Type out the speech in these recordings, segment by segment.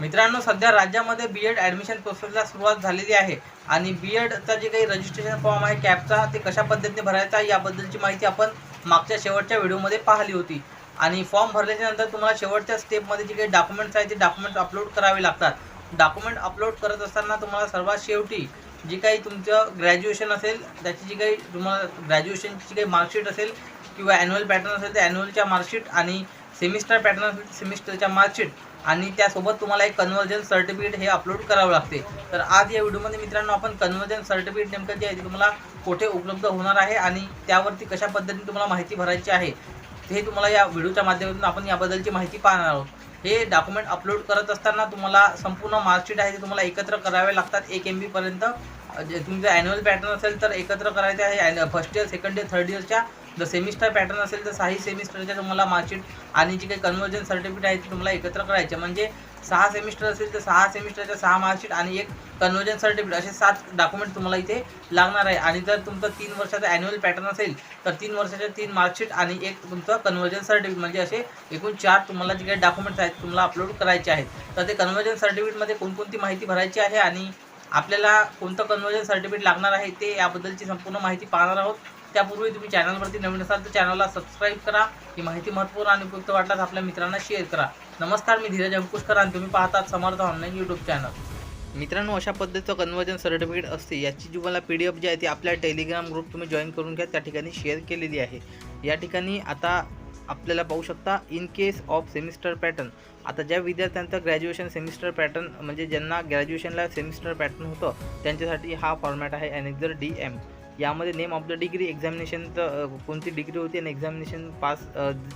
मित्रांनो सध्या राज्यामध्ये बी एड ॲडमिशन प्रोसेसला सुरुवात झालेली आहे आणि बी एडचा जे काही रजिस्ट्रेशन फॉर्म आहे कॅपचा ते कशा पद्धतीने भरायचा याबद्दलची माहिती आपण मागच्या शेवटच्या व्हिडिओमध्ये पाहिली होती. आणि फॉर्म भरल्याच्या नंतर तुम्हाला शेवटच्या स्टेपमध्ये जे काही डॉक्युमेंट्स आहेत ते डॉक्युमेंट्स अपलोड करावे लागतात. डॉक्युमेंट अपलोड करत असताना तुम्हाला सर्वात शेवटी जी काही तुमचं ग्रॅज्युएशन असेल त्याची जी काही तुम्हाला ग्रॅज्युएशनची जी काही मार्कशीट असेल किंवा ॲन्युअल पॅटर्न असेल तर ॲन्युअलच्या मार्कशीट आणि सेमिस्टर पॅटर्न असेल सेमिस्टरच्या मार्कशीट आणि त्यासोबत तुम्हाला एक कन्वर्जन सर्टिफिकेट हे अपलोड करावं लागते. तर आज या व्हिडिओमध्ये मित्रांनो आपण कन्वर्जन सर्टिफिकेट नेमकं जे आहे ते तुम्हाला कुठे उपलब्ध होणार आहे आणि त्यावरती कशा पद्धतीने तुम्हाला माहिती भरायची आहे हे तुम्हाला या व्हिडिओच्या माध्यमातून आपण याबद्दलची माहिती पाहणार आहोत. हे डॉक्युमेंट अपलोड करत असताना तुम्हाला संपूर्ण मार्कशीट आहे ते तुम्हाला एकत्र करावे लागतात. एक एम बीपर्यंत जे तुमचं ॲन्युअल पॅटर्न असेल तर एकत्र करायचं आहे. First year second year third इयरच्या जर सेमिस्टर पॅटर्न असेल तर सहाही सेमिस्टरच्या तुम्हाला मार्कशीट आणि जी काही कन्वर्जन सर्टिफिकेट आहे ते तुम्हाला एकत्र करायचे. म्हणजे सहा सेमिस्टर असेल तर सहा सेमिस्टरच्या सहा मार्कशीट आणि एक कन्वर्जन सर्टिफिकेट असे सात डॉक्युमेंट तुम्हाला इथे लागणार आहे. आणि जर तुमचं तीन वर्षाचा ॲन्युअल पॅटर्न असेल तर तीन वर्षाच्या तीन मार्कशीट आणि एक तुमचं कन्वर्जन सर्टिफिकेट म्हणजे असे एकूण चार तुम्हाला जे काही डॉक्युमेंट्स आहेत तुम्हाला अपलोड करायचे आहेत. तर ते कन्वर्जन सर्टिफिकेटमध्ये कोणकोणती माहिती भरायची आहे आणि आपल्याला कोणतं कन्वर्जन सर्टिफिकेट लागणार आहे ते याबद्दलची संपूर्ण माहिती पाहणार आहोत. त्यापूर्वी तुम्ही चॅनलवरती नवीन असाल तर चॅनलला सबस्क्राईब करा. ही माहिती महत्त्वपूर्ण आणि उपयुक्त वाटल्यास आपल्या मित्रांना शेअर करा. नमस्कार मी धीरज अंकुशकर आणि तुम्ही पाहतात समर्थ ऑनलाईन यूट्यूब चॅनल मित्रांनो अशा पद्धतीचं कन्वर्जन सर्टिफिकेट असते याची जी मला पी डी एफ जी आहे ती आपल्या टेलिग्राम ग्रुप तुम्ही जॉईन करून घ्या. त्या ठिकाणी शेअर केलेली आहे. या ठिकाणी आता आपल्याला पाहू शकता in case of semester pattern आता ज्या विद्यार्थ्यांचं ग्रॅज्युएशन सेमिस्टर पॅटर्न म्हणजे ज्यांना ग्रॅज्युएशनला सेमिस्टर पॅटर्न होतं त्यांच्यासाठी हा फॉर्मॅट आहे अनेक्झर डी एम यामध्ये नेम ऑफ द डिग्री एक्झामिनेशनचं कोणती डिग्री होती आणि एक्झामिनेशन पास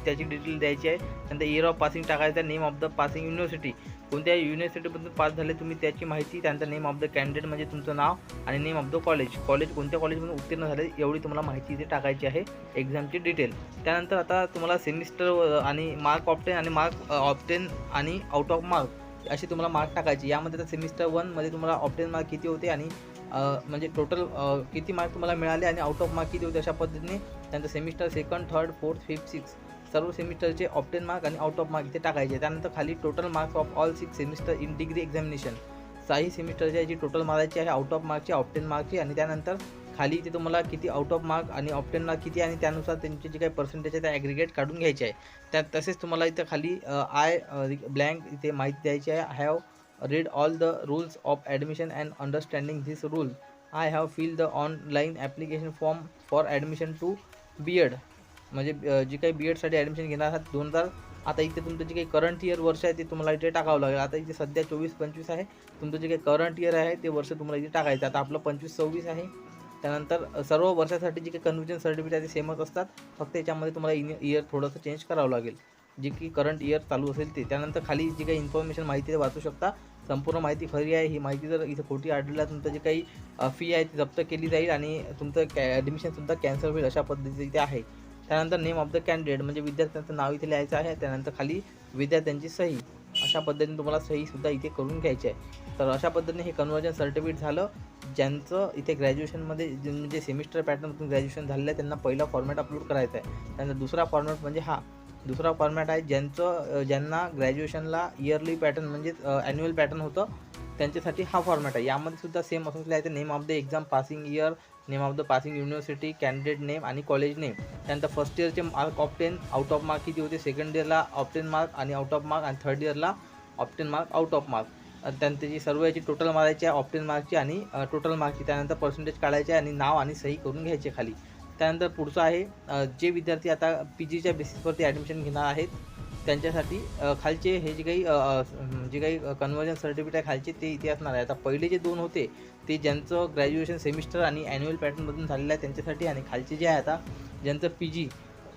त्याची डिटेल द्यायची आहे. नंतर इयर ऑफ पासिंग टाकायचं name of the passing university कोणत्या युनिव्हर्सिटीमधून पास झाले तुम्ही त्याची माहिती त्यानंतर नेम ऑफ द कॅन्डिडेट म्हणजे तुमचं नाव आणि name of the college college कोणत्या कॉलेजमधून उत्तीर्ण झाले एवढी तुम्हाला माहिती इथे टाकायची आहे एक्झामची डिटेल त्यानंतर आता तुम्हाला सेमिस्टर आणि मार्क ऑप्टेन आणि मार्क ऑप्टेन आणि आउट ऑफ मार्क असे तुम्हाला मार्क टाकायचे. यामध्ये आता सेमिस्टर वनमध्ये तुम्हाला ऑप्टेन मार्क किती होते आणि म्हणजे टोटल किती मार्क तुम्हाला मिळाले आणि आउट ऑफ मार्क किती होते अशा पद्धतीने त्यांचं semester second third fourth fifth six सर्व सेमिस्टरचे ऑप्टेन मार्क आणि आउट ऑफ मार्क इथे टाकायचे. त्यानंतर खाली total marks of all six semester in degree examination साही सेमिस्टरच्या जी टोटल मारायची आहे आउट ऑफ मार्कची ऑप्टेन मार्कची आणि त्यानंतर खाली इथे तुम्हाला किती आउट ऑफ मार्क आणि ऑप्टेन मार्क किती आणि त्यानुसार त्यांचे जे काही पर्सेंटेज आहे त्या ॲग्रिगेट काढून घ्यायचे आहे. त्या तसेच तुम्हाला इथं खाली आय ब्लँक इथे माहिती द्यायची आहे. I have read all the rules of admission and understanding this rule I have fill the online application form for admission to B Ed म्हणजे जी काही बी एडसाठी ॲडमिशन घेणार आहात दोन हजार आता इथे तुमचं जे काही करंट इयर वर्ष आहे ते तुम्हाला इथे टाकावं लागेल. आता इथे सध्या चोवीस पंचवीस आहे. तुमचं जे काही करंट इयर आहे ते वर्ष तुम्हाला इथे टाकायचं आता आपलं पंचवीस सव्वीस आहे. त्यानंतर सर्व वर्षासाठी जे काही कन्व्हिजन सर्टिफिकेट आहे ते सेमच असतात. फक्त याच्यामध्ये तुम्हाला इन इयर थोडंसं चेंज करावं लागेल. जी की करंट इयर चालू असेल ते. त्यानंतर खाली जी काही इन्फॉर्मेशन माहिती ते वाचू शकता. संपूर्ण माहिती खरी आहे. ही माहिती जर इथं खोटी आढळल्या तुमचं जे काही फी आहे ती जप्त केली जाईल आणि तुमचं कॅ ॲडमिशनसुद्धा कॅन्सल होईल अशा पद्धतीचं इथे आहे. त्यानंतर नेम ऑफ द कॅन्डिडेट म्हणजे विद्यार्थ्यांचं नाव इथे लिहायचं आहे. त्यानंतर खाली विद्यार्थ्यांची सही. अशा पद्धतीने तुम्हाला सहीसुद्धा इथे करून घ्यायची आहे. तर अशा पद्धतीने हे कन्वर्जन सर्टिफिकेट झालं. ज्यांचं इथे ग्रॅज्युएशनमध्ये म्हणजे सेमिस्टर पॅटर्नमधून ग्रॅज्युएशन झालेलं आहे त्यांना पहिला फॉर्मॅट अपलोड करायचा आहे. त्यानंतर दुसरा फॉर्मॅट म्हणजे हा. दुसरा फॉर्मॅट आहे ज्यांचं ज्यांना ग्रॅज्युएशनला इयरली पॅटर्न म्हणजे ॲन्युअल पॅटर्न होतं त्यांच्यासाठी हा फॉर्मॅट आहे. यामध्ये सुद्धा सेम असंच लिहायचं name of the exam passing year name of the passing university candidate name आणि कॉलेज नेम त्यानंतर first इयरचे mark obtain out of mark किती होते? सेकंड इयरला ऑफ टेन मार्क आणि आउट ऑफ मार्क आणि थर्ड इयरला obtain mark out of mark त्यानंतर त्याची सर्व याची टोटल मारायची आहे ऑप्टेन मार्कची आणि टोटल मार्कची त्यानंतर पर्सेंटेज काढायचे आणि नाव आणि सही करून घ्यायचे खाली. त्यानंतर पुढचं आहे जे विद्यार्थी आता पी जीच्या बेसिसवरती ॲडमिशन घेणार आहेत त्यांच्यासाठी खालचे हे जे काही जे काही कन्वर्जन सर्टिफिकेट आहे खालचे ते इथे असणार आहे. आता पहिले जे दोन होते ते ज्यांचं ग्रॅज्युएशन सेमिस्टर आणि ॲन्युअल पॅटर्नमधून झालेलं आहे त्यांच्यासाठी आणि खालचे जे आहे आता ज्यांचं पी जी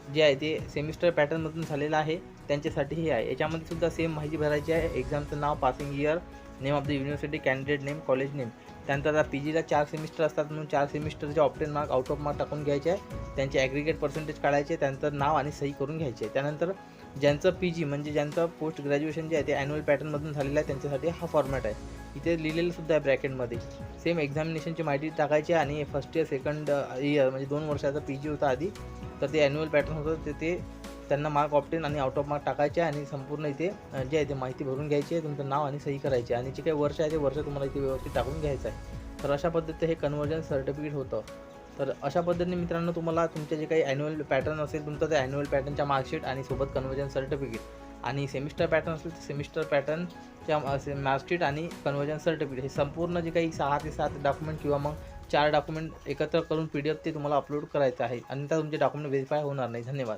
जे आहे ते सेमिस्टर पॅटर्नमधून झालेलं आहे त्यांच्यासाठी हे आहे. याच्यामध्ये सुद्धा सेम माहिती भरायची आहे. एक्झामचं नाव passing year name of the university candidate name college name त्यानंतर आता पी जीला चार सेमिस्टर असतात म्हणून चार सेमिस्टरचे obtain mark out of mark टाकून घ्यायचे आहे. त्यांचे ॲग्रिगेट पर्सेंटेज काढायचे त्यानंतर नाव आणि सही करून घ्यायचे त्यानंतर ज्यांचं पी जी म्हणजे ज्यांचं पोस्ट ग्रॅज्युएशन जे आहे ते ॲन्युअल पॅटर्नमधून झालेलं आहे त्यांच्यासाठी हा फॉर्मॅट आहे. इथे लिहिलेलं सुद्धा आहे ब्रॅकेटमध्ये. सेम एक्झामिनेशनची माहिती टाकायची आणि फर्स्ट इयर सेकंड इयर म्हणजे दोन वर्षाचा पी जी होता आधी तर ते ॲन्युअल पॅटर्न होतं ते ते त्यांना मार्क ऑप्टेन आणि आउट ऑफ मार्क टाकायचे आहे आणि संपूर्ण इथे जे आहे ते माहिती भरून घ्यायची आहे तुमचं नाव आणि सही करायची आणि जे काही वर्ष आहे ते वर्ष तुम्हाला इथे व्यवस्थित टाकून घ्यायचं आहे. तर अशा पद्धतीचं हे कन्वर्जन सर्टिफिकेट होतं. तर अशा पद्धतीने मित्रांनो तुम्हाला तुमचे जे काही ॲन्युअल पॅटर्न असेल तुमचं ते ॲन्युअल पॅटर्नच्या मार्कशीट आणि सोबत कन्वर्जन सर्टिफिकेट आणि सेमिस्टर पॅटर्न असेल तर सेमिस्टर पॅटर्नच्या मार्कशीट आणि कन्वर्जन सर्टिफिकेट हे संपूर्ण जे काही सहा ते सात डॉक्युमेंट किंवा मग चार डॉक्युमेंट एकत्र करून पी डी एफ ते तुम्हाला अपलोड करायचं आहे आणि तुमचे डॉक्युमेंट व्हेरीफाय होणार नाही. धन्यवाद.